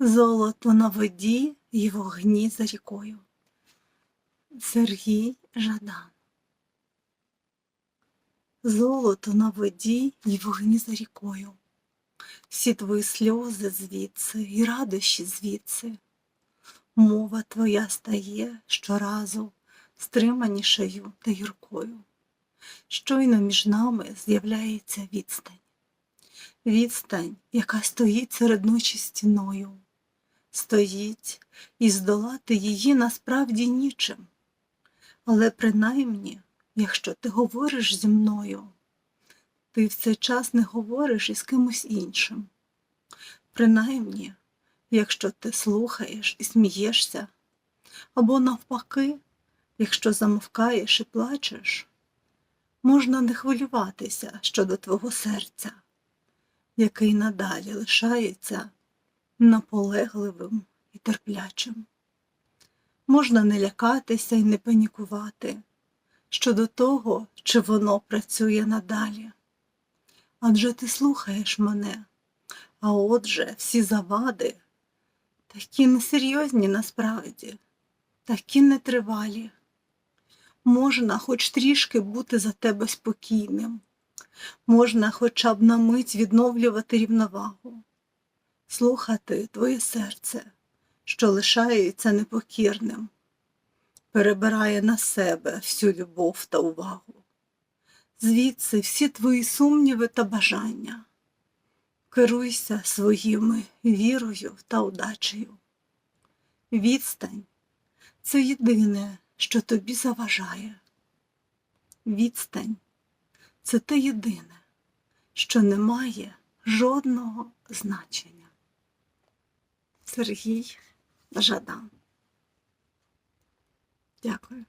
Золото на воді й вогні за рікою. Сергій Жадан. Золото на воді й вогні за рікою. Всі твої сльози звідси і радощі звідси. Мова твоя стає щоразу стриманішою та гіркою. Щойно між нами з'являється відстань. Відстань, яка стоїть серед ночі стіною. Стоїть, і здолати її насправді нічим. Але принаймні, якщо ти говориш зі мною, ти в цей час не говориш із кимось іншим. Принаймні, якщо ти слухаєш і смієшся, або навпаки, якщо замовкаєш і плачеш, можна не хвилюватися щодо твого серця, який надалі лишається наполегливим і терплячим. Можна не лякатися і не панікувати щодо того, чи воно працює надалі. Адже ти слухаєш мене, а отже, всі завади такі несерйозні насправді, такі нетривалі. Можна хоч трішки бути за тебе спокійним, можна хоча б на мить відновлювати рівновагу, слухати твоє серце, що лишається непокірним, перебирає на себе всю любов та увагу. Звідси всі твої сумніви та бажання. Керуйся своїми вірою та удачею. Відстань це єдине, що тобі заважає. Відстань це те єдине, що не має жодного значення. Сергій Жадан. Дякую.